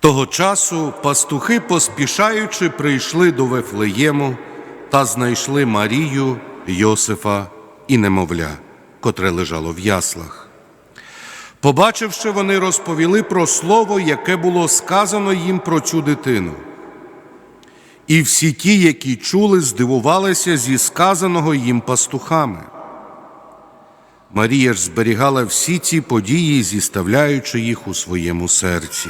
Того часу пастухи, поспішаючи, прийшли до Вифлеєму та знайшли Марію, Йосифа і немовля, котре лежало в яслах. Побачивши, вони розповіли про слово, яке було сказано їм про цю дитину. І всі ті, які чули, здивувалися зі сказаного їм пастухами. Марія ж зберігала всі ці події, зіставляючи їх у своєму серці.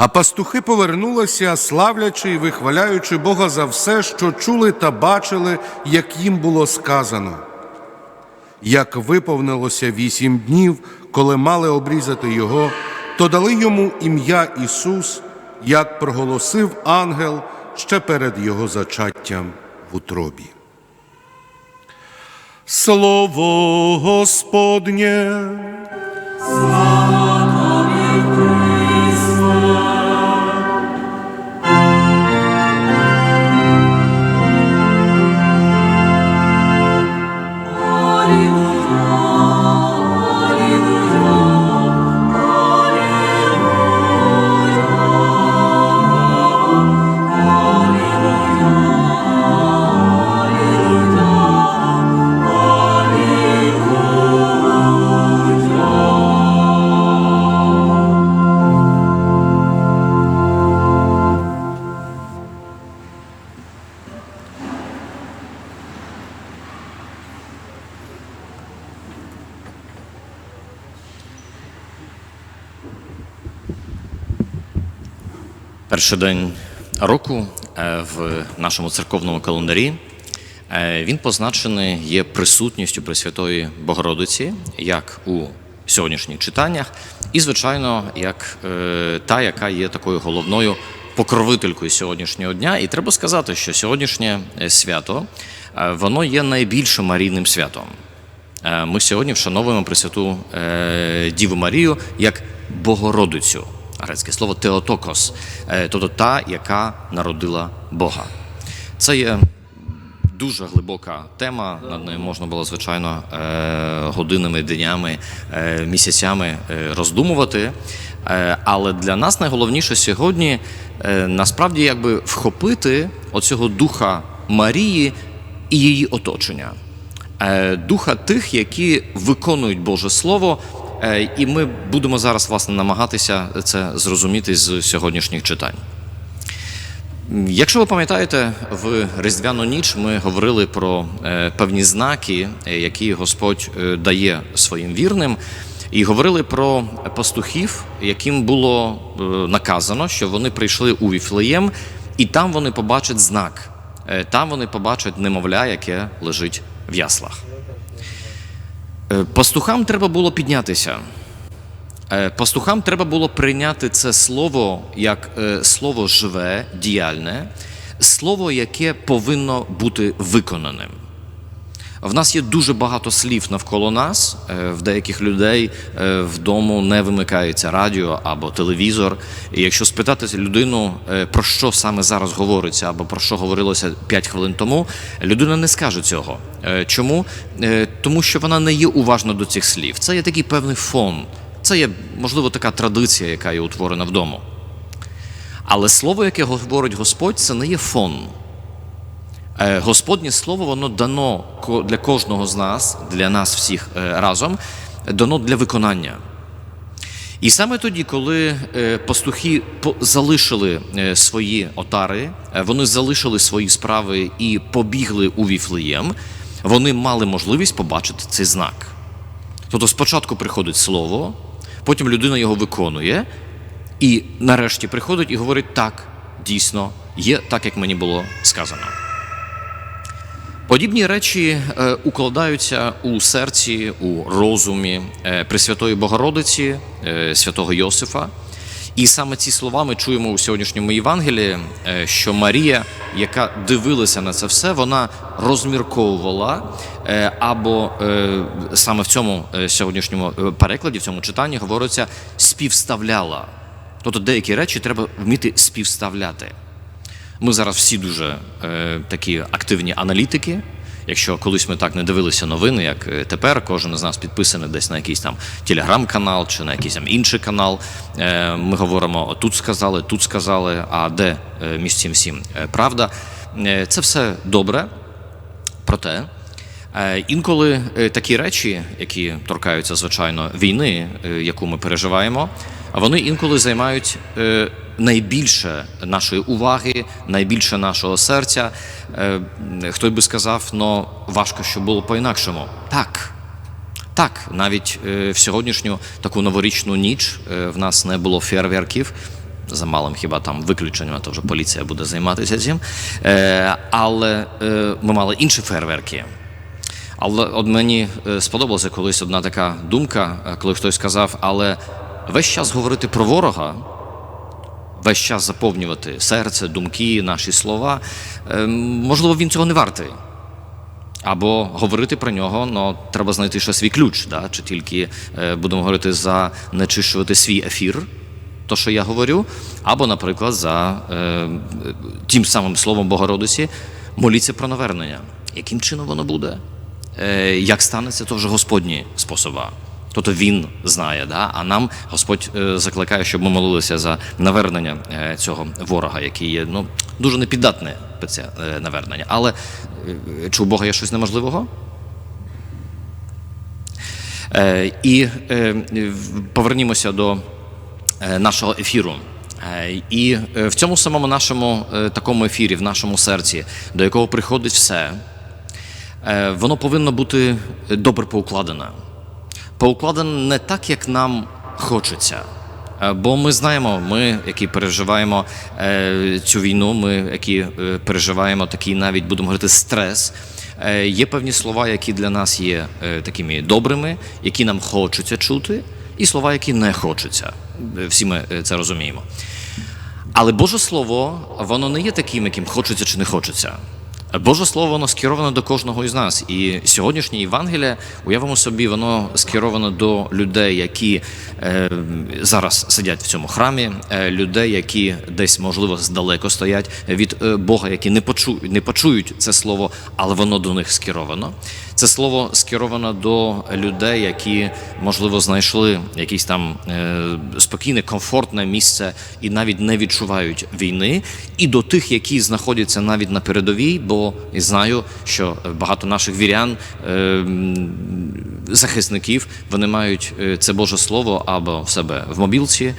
А пастухи повернулися, славлячи і вихваляючи Бога за все, що чули та бачили, як їм було сказано. Як виповнилося вісім днів, коли мали обрізати його, то дали йому ім'я Ісус, як проголосив ангел ще перед його зачаттям в утробі. Слово Господнє. Перший день року е, в нашому церковному календарі е, він позначений є присутністю Пресвятої Богородиці, як у сьогоднішніх читаннях, і, звичайно, як е, та, яка є такою головною покровителькою сьогоднішнього дня. І треба сказати, що сьогоднішнє свято воно є найбільшим марійним святом. Ми сьогодні вшановуємо Пресвяту Діву Марію як Богородицю. Грецьке слово Теотокос, е, тобто та, яка народила Бога. Це є дуже глибока тема. Над нею можна було, звичайно, е, годинами, днями, е, місяцями роздумувати. Але для нас найголовніше сьогодні насправді якби вхопити оцього духа Марії і її оточення. Духа тих, які виконують Боже Слово. Е, І ми будемо зараз власне намагатися це зрозуміти з сьогоднішніх читань. Якщо ви пам'ятаєте, в Різдвяну ніч ми говорили про е, певні знаки, е, які Господь дає своїм вірним, і говорили про пастухів, яким було наказано, що вони прийшли у Віфлеєм, і там вони побачать знак, там вони побачать немовля, яке лежить в яслах. Е, Пастухам треба було піднятися. Е, Пастухам треба було прийняти це слово як е, слово живе, діяльне, слово, яке повинно бути виконаним. В нас є дуже багато слів навколо нас. Е, В деяких людей е, вдома не вимикається радіо або телевізор. І якщо спитати людину, е, про що саме зараз говориться, або про що говорилося 5 хвилин тому, людина не скаже цього. Чому? Тому що вона не є уважна до цих слів. Це є такий певний фон. Це є, можливо, така традиція, яка є утворена вдома. Але слово, яке говорить Господь, це не є фон. Е, Господнє слово, воно дано для кожного з нас, для нас всіх е, разом, дано для виконання. І саме тоді, коли е, пастухи залишили свої отари, вони залишили свої справи і побігли у Віфлеєм, вони мали можливість побачити цей знак. Тобто спочатку приходить слово, потім людина його виконує, і нарешті приходить і говорить: так, дійсно, є так, як мені було сказано. Подібні речі е, укладаються у серці, у розумі е, Пресвятої Богородиці, е, святого Йосифа. І саме ці слова ми чуємо у сьогоднішньому Євангелії, що Марія, яка дивилася на це все, вона розмірковувала або саме в цьому сьогоднішньому перекладі, в цьому читанні говориться співставляла. Тобто деякі речі треба вміти співставляти. Ми зараз всі дуже е, такі активні аналітики, Якщо колись ми так не дивилися новини, як е, тепер, кожен з нас підписаний десь на якийсь там телеграм-канал чи на якийсь там інший канал. Е, Ми говоримо: тут сказали, тут сказали. А де е, між цим всім е, правда? Е, Це все добре. Проте інколи такі речі, які торкаються, звичайно, війни, яку ми переживаємо, вони інколи займають найбільше нашої уваги, найбільше нашого серця. Е, Хто би сказав, ну важко, щоб було по-інакшому. Так. Так, навіть е, в сьогоднішню таку новорічну ніч е, в нас не було фейерверків. За малим хіба там виключенням, то вже поліція буде займатися цим. Але ми мали інші фейерверки. Але от мені сподобалася колись одна така думка, коли хтось сказав, але весь час говорити про ворога, весь час заповнювати серце, думки, наші слова, е, можливо, він цього не вартий. Або говорити про нього, ну треба знайти ще свій ключ, да? чи тільки е, будемо говорити за нечищувати свій ефір, то що я говорю, або, наприклад, за е, тим самим словом Богородиці моліться про навернення. Яким чином воно буде? Е, як станеться, то вже Господні способа. Тобто він знає, да? а нам Господь е, закликає, щоб ми молилися за навернення е, цього ворога, який є ну, дуже непіддатне це е, навернення. Але чи у Бога є щось неможливого? І повернімося до нашого ефіру. І в цьому самому нашому такому ефірі, в нашому серці, до якого приходить все, воно повинно бути добре поукладене. Поукладене не так, як нам хочеться. Е, Бо ми знаємо, ми, які переживаємо е, цю війну, ми, які е, переживаємо такий навіть будемо говорити стрес. Є певні слова, які для нас є такими добрими, які нам хочеться чути, і слова, які не хочеться. Е, Всі ми це розуміємо. Але Боже Слово, воно не є таким, яким хочеться чи не хочеться. Боже Слово, воно скеровано до кожного із нас. І сьогоднішнє Євангеліє, уявимо собі, воно скеровано до людей, які е, зараз сидять в цьому храмі, е, людей, які десь, можливо, здалеко стоять від е, Бога, які не, почу, не почують це слово, але воно до них скеровано. Це слово скеровано до людей, які, можливо, знайшли якесь там е, спокійне, комфортне місце і навіть не відчувають війни, і до тих, які знаходяться навіть на передовій, бо знаю, що багато наших вірян, е, захисників, вони мають е, це Боже Слово або в себе в мобілці,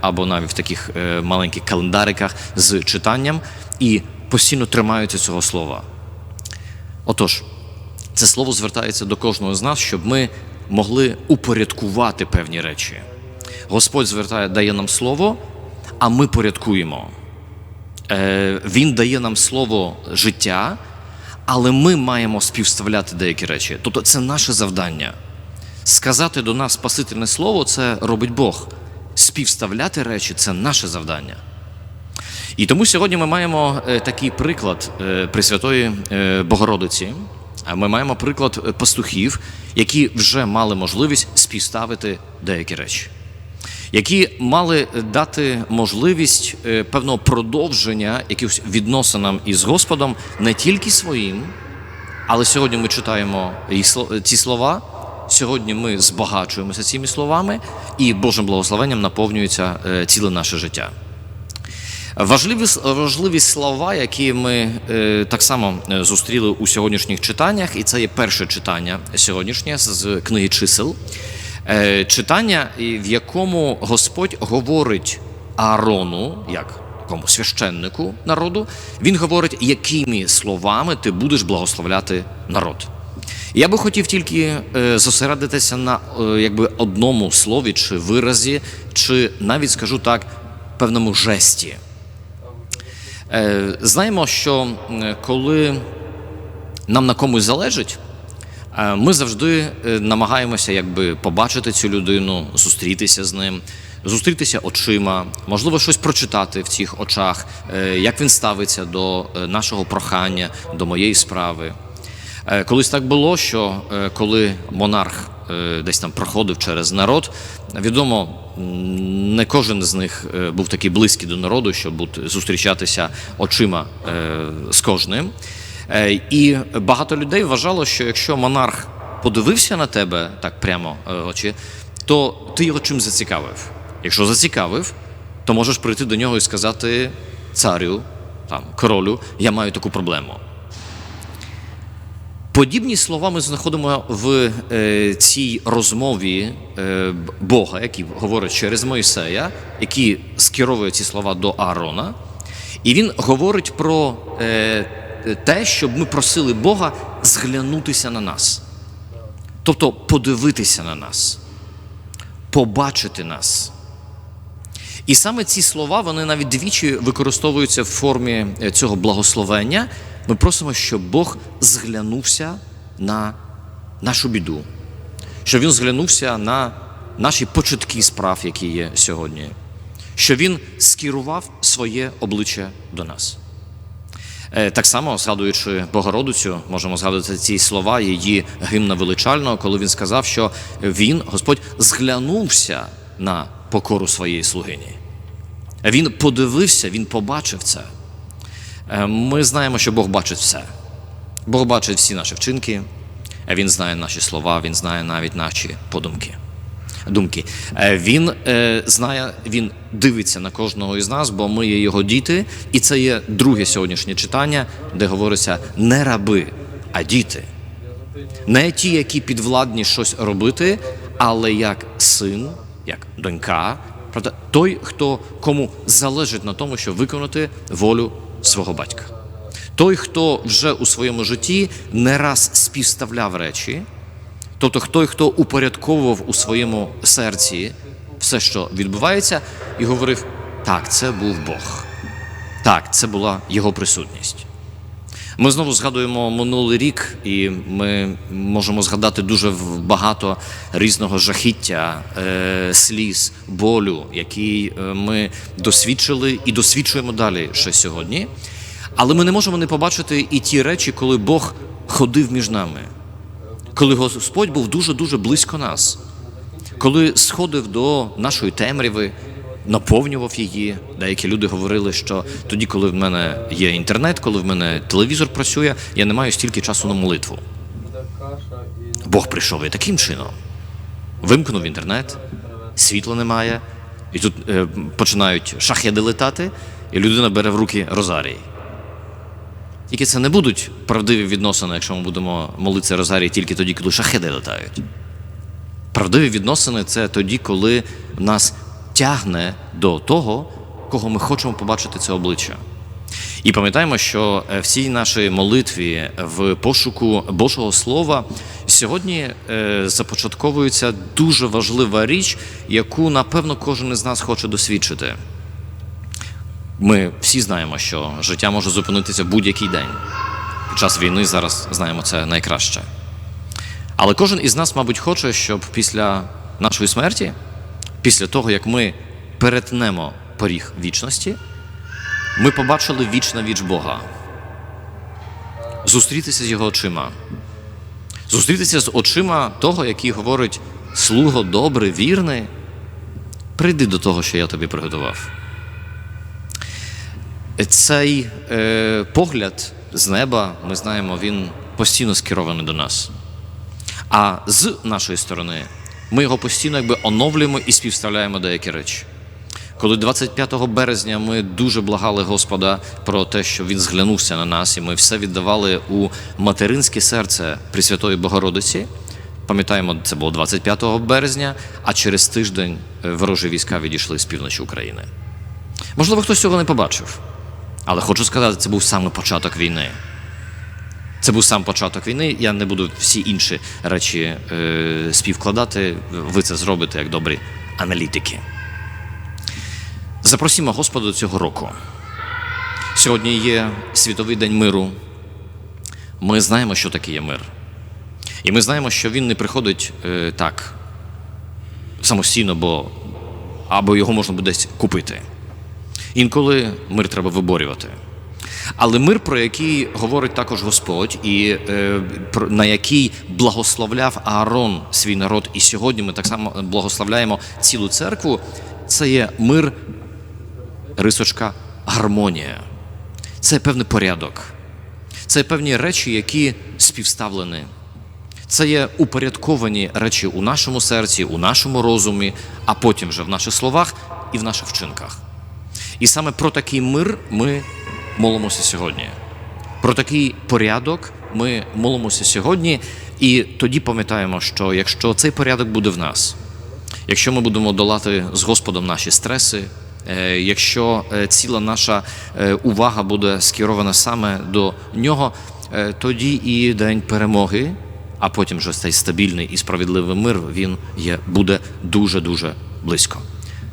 або навіть в таких маленьких календариках з читанням, і постійно тримаються цього слова. Отож, це слово звертається до кожного з нас, щоб ми могли упорядкувати певні речі. Господь звертає, дає нам слово, а ми порядкуємо. Е, Він дає нам слово життя, але ми маємо співставляти деякі речі. Тобто це наше завдання. Сказати до нас Спасительне слово це робить Бог. Співставляти речі це наше завдання. І тому сьогодні ми маємо е, такий приклад е, Пресвятої Богородиці. Ми маємо приклад е, пастухів, які вже мали можливість співставити деякі речі, які мали дати можливість е, певного продовження якихось відносинам із Господом не тільки своїм, але сьогодні ми читаємо ці слова. Сьогодні ми збагачуємося цими словами, і Божим благословенням наповнюється е, ціле наше життя. Важливі, важливі слова, які ми е, так само е, зустріли у сьогоднішніх читаннях, і це є перше читання сьогоднішнє з книги чисел. Е, читання, в якому Господь говорить Аарону, як такому священнику народу, він говорить, якими словами ти будеш благословляти народ. Я би хотів тільки зосередитися на якби одному слові чи виразі, чи навіть скажу так, певному жесті. Е, Знаємо, що коли нам на комусь залежить, е, ми завжди е, намагаємося якби побачити цю людину, зустрітися з ним, зустрітися очима, можливо, щось прочитати в цих очах, як він ставиться до нашого прохання, до моєї справи. Колись так було, що коли монарх десь там проходив через народ, відомо, не кожен з них е, був такий близький до народу, щоб зустрічатися очима е, з кожним. Е, І багато людей вважало, що якщо монарх подивився на тебе так прямо е, очі, то ти його чим зацікавив. Якщо зацікавив, то можеш прийти до нього і сказати царю, там, королю, я маю таку проблему. Подібні слова ми знаходимо в е, цій розмові е, Бога, який говорить через Мойсея, який скеровує ці слова до Аарона. І він говорить про е, те, щоб ми просили Бога зглянутися на нас. Тобто подивитися на нас, побачити нас. І саме ці слова вони навіть двічі використовуються в формі цього благословення. Ми просимо, щоб Бог зглянувся на нашу біду, щоб Він зглянувся на наші початки справ, які є сьогодні, щоб Він скерував своє обличчя до нас. Е, Так само, згадуючи Богородицю, можемо згадувати ці слова її гімна величального, коли він сказав, що він, Господь, зглянувся на покору своєї слугині. Він подивився, він побачив це. Е, Ми знаємо, що Бог бачить все. Бог бачить всі наші вчинки, е, Він знає наші слова, Він знає навіть наші подумки. Думки. Е, Він знає, він дивиться на кожного із нас, бо ми є його діти, і це є друге сьогоднішнє читання, де говориться не раби, а діти. Не ті, які підвладні щось робити, але як син, як донька, правда, той, хто кому залежить на тому, щоб виконати волю свого батька. Той, хто вже у своєму житті не раз співставляв речі, тобто той, хто упорядковував у своєму серці все, що відбувається, і говорив: так, це був Бог. Так, це була його присутність. Ми знову згадуємо минулий рік, і ми можемо згадати дуже багато різного жахіття, е, сліз, болю, який е, ми досвідчили і досвідчуємо далі ще сьогодні. Але ми не можемо не побачити і ті речі, коли Бог ходив між нами, коли Господь був дуже-дуже близько нас, коли сходив до нашої темряви, наповнював її. Деякі люди говорили, що тоді, коли в мене є інтернет, коли в мене телевізор працює, я не маю стільки часу на молитву. Бог прийшов і таким чином. Вимкнув інтернет, світла немає, і тут е, починають шахеди летати, і людина бере в руки розарій. Тільки це не будуть правдиві відносини, якщо ми будемо молитися розарій тільки тоді, коли шахеди летають. Правдиві відносини це тоді, коли в нас тягне до того, кого ми хочемо побачити це обличчя. І пам'ятаємо, що е, в цій нашій молитві в пошуку Божого Слова сьогодні е, започатковується дуже важлива річ, яку напевно кожен із нас хоче досвідчити. Ми всі знаємо, що життя може зупинитися в будь-який день. Під час війни зараз знаємо це найкраще. Але кожен із нас, мабуть, хоче, щоб після нашої смерті, після того, як ми перетнемо поріг вічності, ми побачили віч на віч Бога. Зустрітися з його очима. Зустрітися з очима того, який говорить: слуго добрий, вірний, прийди до того, що я тобі приготував. Цей е, погляд з неба, ми знаємо, він постійно скерований до нас. А з нашої сторони ми його постійно якби оновлюємо і співставляємо деякі речі. Коли 25 березня ми дуже благали Господа про те, що Він зглянувся на нас, і ми все віддавали у материнське серце Пресвятої Богородиці. Пам'ятаємо, це було 25 березня, а через тиждень е, ворожі війська відійшли з півночі України. Можливо, хтось цього не побачив, але хочу сказати, це був саме початок війни. Це був сам початок війни. Я не буду всі інші речі е, співкладати. Ви це зробите як добрі аналітики. Запросімо Господа цього року. Сьогодні є Світовий день миру. Ми знаємо, що таке є мир. І ми знаємо, що він не приходить е, так самостійно, бо або його можна буде десь купити. Інколи мир треба виборювати. Але мир, про який говорить також Господь, і е, на який благословляв Аарон свій народ, і сьогодні ми так само благословляємо цілу церкву, це є мир, рисочка, гармонія. Це певний порядок. Це певні речі, які співставлені. Це є упорядковані речі у нашому серці, у нашому розумі, а потім вже в наших словах і в наших вчинках. І саме про такий мир ми молимося сьогодні. Про такий порядок ми молимося сьогодні, і тоді пам'ятаємо, що якщо цей порядок буде в нас, якщо ми будемо долати з Господом наші стреси, е, якщо е, ціла наша е, увага буде скерована саме до нього, тоді і день перемоги, а потім вже цей стабільний і справедливий мир він є, буде дуже дуже близько.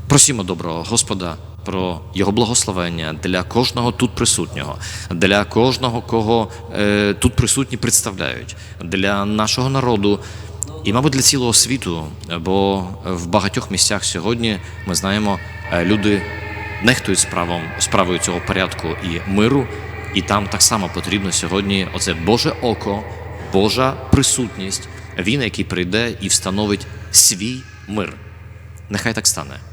Просімо доброго Господа про його благословення для кожного тут присутнього, для кожного, кого е, тут присутні представляють, для нашого народу і, мабуть, для цілого світу. Бо в багатьох місцях сьогодні ми знаємо, е, люди нехтують справом, справою цього порядку і миру, і там так само потрібно сьогодні оце Боже око, Божа присутність, він, який прийде і встановить свій мир. Нехай так стане.